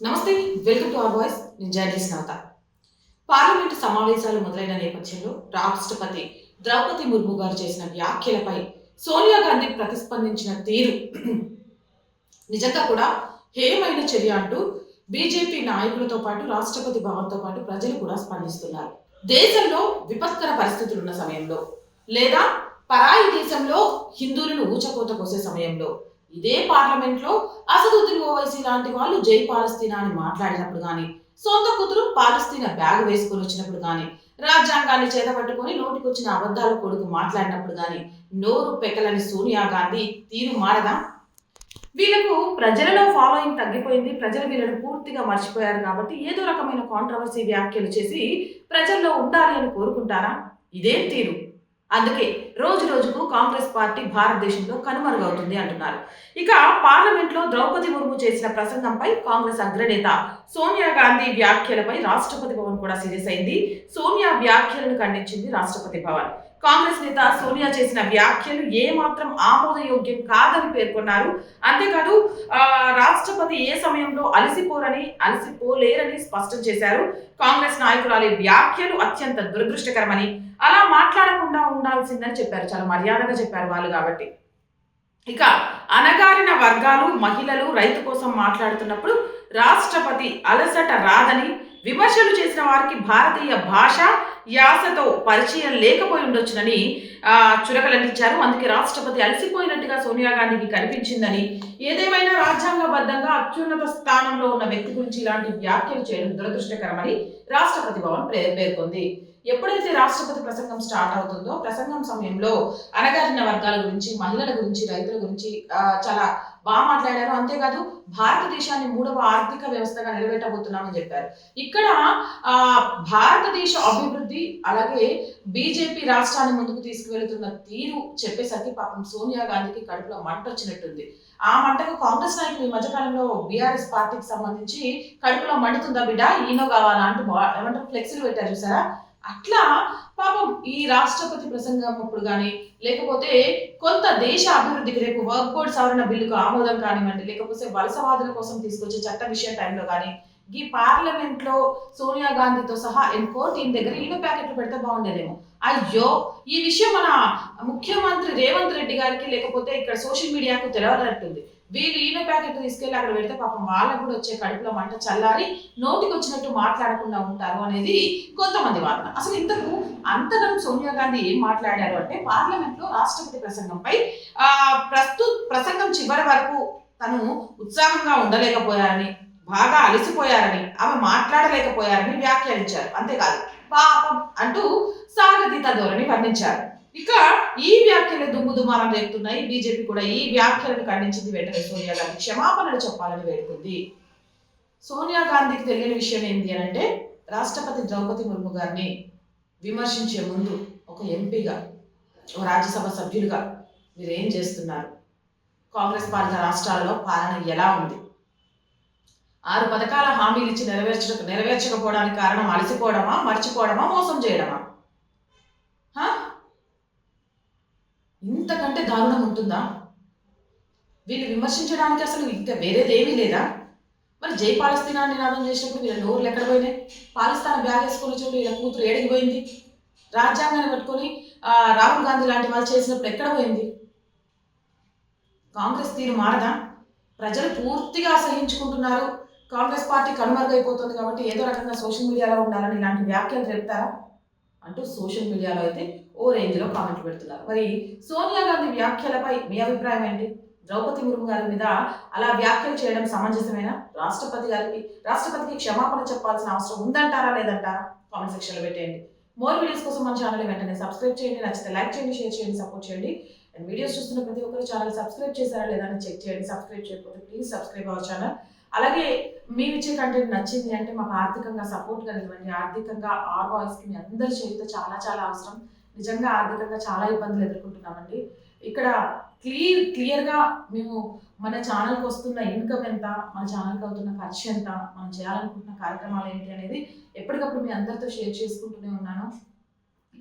నమస్తే welcome to our voice. నేను journalist Navata parliament సమావేశాలు మొదలైన నేపథ్యంలో రాష్ట్రపతి ద్రౌపది ముర్ము గారు చేసిన వ్యాఖ్యలపై సోనియా గాంధీ ప్రతిస్పందించిన తీరు. నిజంగా కూడా హేమైన చర్య అంటూ బీజేపీ నాయకులతో పాటు రాష్ట్రపతి భవన్తో పాటు ప్రజలు కూడా స్పందిస్తున్నారు. దేశంలో విపత్కర పరిస్థితులు ఉన్న సమయంలో లేదా పరాయి దేశంలో హిందువులను ఊచకోత కోసే సమయంలో ఇదే పార్లమెంట్లో అసదుద్దీన్ ఓవైసీ లాంటి వాళ్ళు జై పాలస్తీనా అని మాట్లాడినప్పుడు కానీ సొంత కూతురు పాలస్తీనా బ్యాగ్ వేసుకొని వచ్చినప్పుడు కానీ రాజ్యాంగాన్ని చేతపట్టుకొని నోటికొచ్చిన అబద్ధాల కొడుకు మాట్లాడినప్పుడు కానీ నోరు పెకలని సోనియా గాంధీ తీరు మారదా? వీళ్ళకు ప్రజలలో ఫాలోయింగ్ తగ్గిపోయింది ప్రజలు వీళ్ళని పూర్తిగా మర్చిపోయారు కాబట్టి ఏదో రకమైన కాంట్రవర్సీ వ్యాఖ్యలు చేసి ప్రజల్లో ఉండాలి అని కోరుకుంటారా? ఇదేం తీరు? అందుకే రోజు రోజుకు కాంగ్రెస్ పార్టీ భారతదేశంలో కనుమరుగవుతుంది అంటున్నారు. ఇక పార్లమెంట్లో ద్రౌపది ముర్ము చేసిన ప్రసంగంపై కాంగ్రెస్ అగ్రనేత సోనియా గాంధీ వ్యాఖ్యలపై రాష్ట్రపతి భవన్ కూడా సీరియస్ అయింది. సోనియా వ్యాఖ్యలను ఖండించింది రాష్ట్రపతి భవన్. కాంగ్రెస్ నేత సోనియా చేసిన వ్యాఖ్యలు ఏమాత్రం ఆమోదయోగ్యం కాదని పేర్కొన్నారు. అంతేకాదు రాష్ట్రపతి ఏ సమయంలో అలసిపోరని అలసిపోలేరని స్పష్టం చేశారు. కాంగ్రెస్ నాయకురాలి వ్యాఖ్యలు అత్యంత దురదృష్టకరమని. అలా మాట్లాడకుండా ఉండాల్సిందని చెప్పారు. చాలా మర్యాదగా చెప్పారు వాళ్ళు కాబట్టి. ఇక అణగారిన వర్గాలు మహిళలు రైతు కోసం మాట్లాడుతున్నప్పుడు రాష్ట్రపతి అలసట రాదని విమర్శలు చేసిన వారికి భారతీయ భాష యాసతో పరిచయం లేకపోయి ఉండొచ్చునని ఆ, చురకలంటించారు. అందుకే రాష్ట్రపతి అలసిపోయినట్టుగా సోనియా గాంధీకి కనిపించిందని ఏదేమైనా రాజ్యాంగబద్ధంగా అత్యున్నత స్థానంలో ఉన్న వ్యక్తి గురించి ఇలాంటి వ్యాఖ్యలు చేయడం దురదృష్టకరమని రాష్ట్రపతి భవన్ పేర్కొంది. ఎప్పుడైతే రాష్ట్రపతి ప్రసంగం స్టార్ట్ అవుతుందో ప్రసంగం సమయంలో అణగారిన వర్గాల గురించి మహిళల గురించి రైతుల గురించి చాలా బాగా మాట్లాడారు. అంతేకాదు భారతదేశాన్ని మూడవ ఆర్థిక వ్యవస్థగా నిలబెట్టబోతున్నామని చెప్పారు. ఇక్కడ ఆ భారతదేశ అభివృద్ధి అలాగే బీజేపీ రాష్ట్రాన్ని ముందుకు తీసుకువెళ్తున్న తీరు చెప్పేసరికి పాపం సోనియా గాంధీకి కడుపులో మంట వచ్చినట్టుంది. ఆ మంటకు కాంగ్రెస్ నాయకులు ఈ మధ్యకాలంలో బీఆర్ఎస్ పార్టీకి సంబంధించి కడుపులో మండుతుందా బిడ్డ? ఈనో కావాలా? అంటూ ఏమంటారు? ఫ్లెక్సీలు పెట్టారు చూసారా? అట్లా పాపం ఈ రాష్ట్రపతి ప్రసంగం అప్పుడు కానీ లేకపోతే కొంత దేశ అభివృద్ధికి రేపు వర్క్ బోర్డ్ సవరణ బిల్లుకు ఆమోదం కానివ్వండి లేకపోతే వలసవాదుల కోసం తీసుకొచ్చే చట్ట విషయం టైంలో కానీ ఈ పార్లమెంట్లో సోనియా గాంధీతో సహా ఎంకో టీం దగ్గర ఇల్లు ప్యాకెట్లు పెడితే బాగుండేదేమో. అయ్యో ఈ విషయం మన ముఖ్యమంత్రి రేవంత్ రెడ్డి గారికి లేకపోతే ఇక్కడ సోషల్ మీడియాకు తెలవనట్టుంది. వీళ్ళు ఈయన ప్యాకెట్ తీసుకెళ్ళి అక్కడ పెడితే పాపం వాళ్ళకు కూడా వచ్చే కడుపులో మంట చల్లారి నోటికి వచ్చినట్టు మాట్లాడకుండా ఉంటారు అనేది కొంతమంది వాదన. అసలు ఇంతకు అంతరం సోనియా గాంధీ ఏం మాట్లాడారు అంటే పార్లమెంట్లో రాష్ట్రపతి ప్రసంగంపై ఆ ప్రస్తుత ప్రసంగం చివరి వరకు తను ఉత్సాహంగా ఉండలేకపోయారని బాగా అలసిపోయారని ఆమె మాట్లాడలేకపోయారని వ్యాఖ్యానించారు. అంతేకాదు పాపం అంటూ సాగతీత ధోరణి వర్ణించారు ఇక ఈ వ్యాఖ్యలు దుమ్ము దుమారం రేపుతున్నాయి. బీజేపీ కూడా ఈ వ్యాఖ్యలను ఖండించింది వెంటనే సోనియా గాంధీ. క్షమాపణలు చెప్పాలని వేడుకుంది. సోనియా గాంధీకి తెలియని విషయం ఏంటి అని అంటే రాష్ట్రపతి ద్రౌపది ముర్ము గారిని విమర్శించే ముందు ఒక ఎంపీగా ఒక రాజ్యసభ సభ్యులుగా మీరు ఏం చేస్తున్నారు? కాంగ్రెస్ పాలిత రాష్ట్రాలలో పాలన ఎలా ఉంది? ఆరు పథకాల హామీలు ఇచ్చి నెరవేర్చ నెరవేర్చకపోవడానికి కారణం అలసిపోవడమా మర్చిపోవడమా మోసం చేయడమా? ఇంతకంటే దారుణం ఉంటుందా? వీళ్ళు విమర్శించడానికి అసలు ఇంకా వేరేదేమీ లేదా? మరి జై పాలస్తీనాన్ని నినాదం చేసినప్పుడు వీళ్ళ నోరులు ఎక్కడ పోయినాయి? పాలిస్తాన్ బ్యాగ్ వేసుకొని చూడు వీళ్ళ కూతురు ఏడికి పోయింది? రాజ్యాంగాన్ని పట్టుకొని రాహుల్ గాంధీ లాంటి వాళ్ళు చేసినప్పుడు ఎక్కడ పోయింది? కాంగ్రెస్ తీరు మారదా? ప్రజలు పూర్తిగా అసహించుకుంటున్నారు. కాంగ్రెస్ పార్టీ కనుమరుగైపోతుంది కాబట్టి ఏదో రకంగా సోషల్ మీడియాలో ఉండాలని ఇలాంటి వ్యాఖ్యలు చెప్తారా? అంటూ సోషల్ మీడియాలో అయితే ఓ రేంజ్లో కామెంట్లు పెడుతున్నారు. మరి సోనియా గాంధీ వ్యాఖ్యలపై మీ అభిప్రాయం ఏంటి? ద్రౌపది ముర్ము గారి మీద అలా వ్యాఖ్యలు చేయడం సమంజసమేనా? రాష్ట్రపతి గారికి రాష్ట్రపతికి క్షమాపణ చెప్పాల్సిన అవసరం ఉందంటారా లేదంటారా? కామెంట్ సెక్షన్లో పెట్టేయండి. మోర్ వీడియోస్ కోసం మన ఛానల్ వెంటనే సబ్స్క్రైబ్ చేయండి నచ్చితే లైక్ చేయండి షేర్ చేయండి సపోర్ట్ చేయండి. అండ్ వీడియోస్ చూస్తున్న ప్రతి ఒక్కరు ఛానల్ సబ్స్క్రైబ్ చేశారా లేదా అని చెక్ చేయండి సబ్స్క్రైబ్ చేయకపోతే ప్లీజ్ సబ్స్క్రైబ్ అవర్ ఛానల్. అలాగే మీరు ఇచ్చే కంటెంట్ నచ్చింది అంటే మాకు ఆర్థికంగా సపోర్ట్ కలిగివ్వండి ఆర్థికంగా ఆర్ వాయిస్కి మీ అందరి చేతితో చాలా చాలా అవసరం. నిజంగా ఆర్థికంగా చాలా ఇబ్బందులు ఎదుర్కొంటున్నామండి. ఇక్కడ క్లియర్ క్లియర్గా మేము మన ఛానల్కి వస్తున్న ఇన్కమ్ ఎంత మన ఛానల్కి అవుతున్న ఖర్చు ఎంత మనం చేయాలనుకుంటున్న కార్యక్రమాలు ఏంటి అనేది ఎప్పటికప్పుడు మీ అందరితో షేర్ చేసుకుంటూనే ఉన్నాను.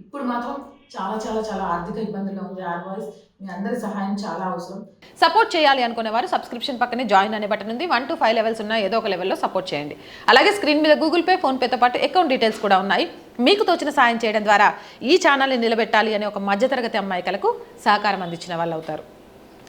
ఇప్పుడు మాత్రం చాలా చాలా చాలా ఆర్థిక ఇబ్బందుల్లో ఉంది. ఆర్ మీ అందరి సహాయం చాలా అవసరం. సపోర్ట్ చేయాలి అనుకునే వారు సబ్స్క్రిప్షన్ పక్కనే జాయిన్ అనే బటన్ ఉంది. వన్ టు ఫైవ్ లెవెల్స్ ఉన్నాయి. ఏదో ఒక లెవెల్లో సపోర్ట్ చేయండి. అలాగే స్క్రీన్ మీద గూగుల్ పే ఫోన్పేతో పాటు అకౌంట్ డీటెయిల్స్ కూడా ఉన్నాయి. మీకు తోచిన సాయం చేయడం ద్వారా ఈ ఛానల్ని నిలబెట్టాలి అనే ఒక మధ్యతరగతి అమ్మాయికలకు సహకారం అందించిన వాళ్ళు అవుతారు